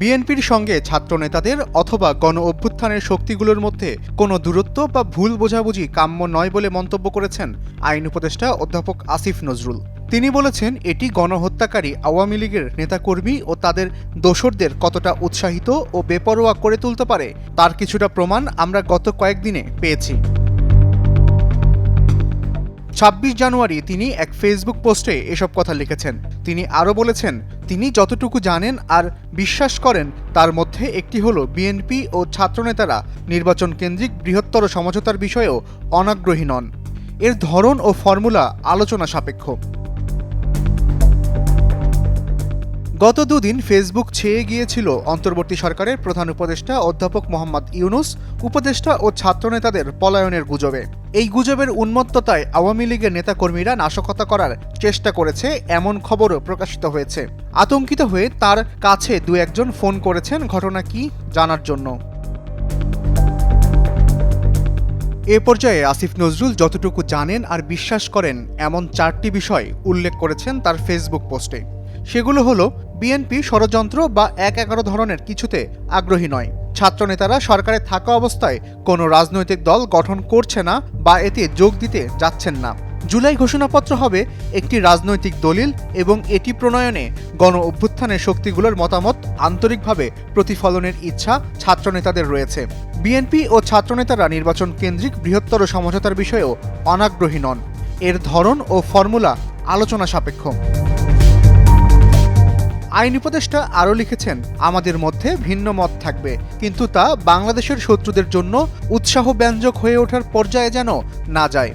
বিএনপির সঙ্গে ছাত্রনেতাদের অথবা গণ অভ্যুত্থানের শক্তিগুলোর মধ্যে কোনো দূরত্ব বা ভুল বোঝাবুঝি কাম্য নয় বলে মন্তব্য করেছেন আইন উপদেষ্টা অধ্যাপক আসিফ নজরুল। তিনি বলেছেন, এটি গণহত্যাকারী আওয়ামী লীগের নেতাকর্মী ও তাদের দোসরদের কতটা উৎসাহিত ও বেপরোয়া করে তুলতে পারে, তার কিছুটা প্রমাণ আমরা গত কয়েকদিনে পেয়েছি। ছাব্বিশ জানুয়ারি তিনি এক ফেসবুক পোস্টে এসব কথা লিখেছেন। তিনি আরও বলেছেন, তিনি যতটুকু জানেন আর বিশ্বাস করেন, তার মধ্যে একটি হলো বিএনপি ও ছাত্রনেতারা নির্বাচন কেন্দ্রিক বৃহত্তর সমঝোতার বিষয়েও অনাগ্রহী নন। এর ধরন ও ফর্মুলা আলোচনা সাপেক্ষ। গত দুদিন ফেসবুক ছেয়ে গিয়েছিল অন্তর্বর্তী সরকারের প্রধান উপদেষ্টা অধ্যাপক মোহাম্মদ ইউনুস, উপদেষ্টা ও ছাত্রনেতাদের পলায়নের গুজবে। এই গুজবের উন্মত্ততায় আওয়ামী লীগের নেতাকর্মীরা নাশকতা করার চেষ্টা করেছে, এমন খবরও প্রকাশিত হয়েছে। আতঙ্কিত হয়ে তার কাছে দু একজন ফোন করেছেন ঘটনা কি জানার জন্য। এ পর্যায়ে আসিফ নজরুল যতটুকু জানেন আর বিশ্বাস করেন, এমন চারটি বিষয় উল্লেখ করেছেন তার ফেসবুক পোস্টে। সেগুলো হলো, বিএনপি ষড়যন্ত্র বা এক এগারো ধরনের কিছুতে আগ্রহী নয়। ছাত্রনেতারা সরকারে থাকা অবস্থায় কোনো রাজনৈতিক দল গঠন করছে না বা এতে যোগ দিতে যাচ্ছেন না। জুলাই ঘোষণাপত্র হবে একটি রাজনৈতিক দলিল এবং এটি প্রণয়নে গণ অভ্যুত্থানের শক্তিগুলোর মতামত আন্তরিকভাবে প্রতিফলনের ইচ্ছা ছাত্রনেতাদের রয়েছে। বিএনপি ও ছাত্রনেতারা নির্বাচন কেন্দ্রিক বৃহত্তর সমঝোতার বিষয়েও অনাগ্রহী নন। এর ধরন ও ফর্মুলা আলোচনা সাপেক্ষ। আইন উপদেষ্টা আরও লিখেছেন, আমাদের মধ্যে ভিন্ন মত থাকবে, কিন্তু তা বাংলাদেশের শত্রুদের জন্য উৎসাহ ব্যঞ্জক হয়ে ওঠার পর্যায়ে যেন না যায়।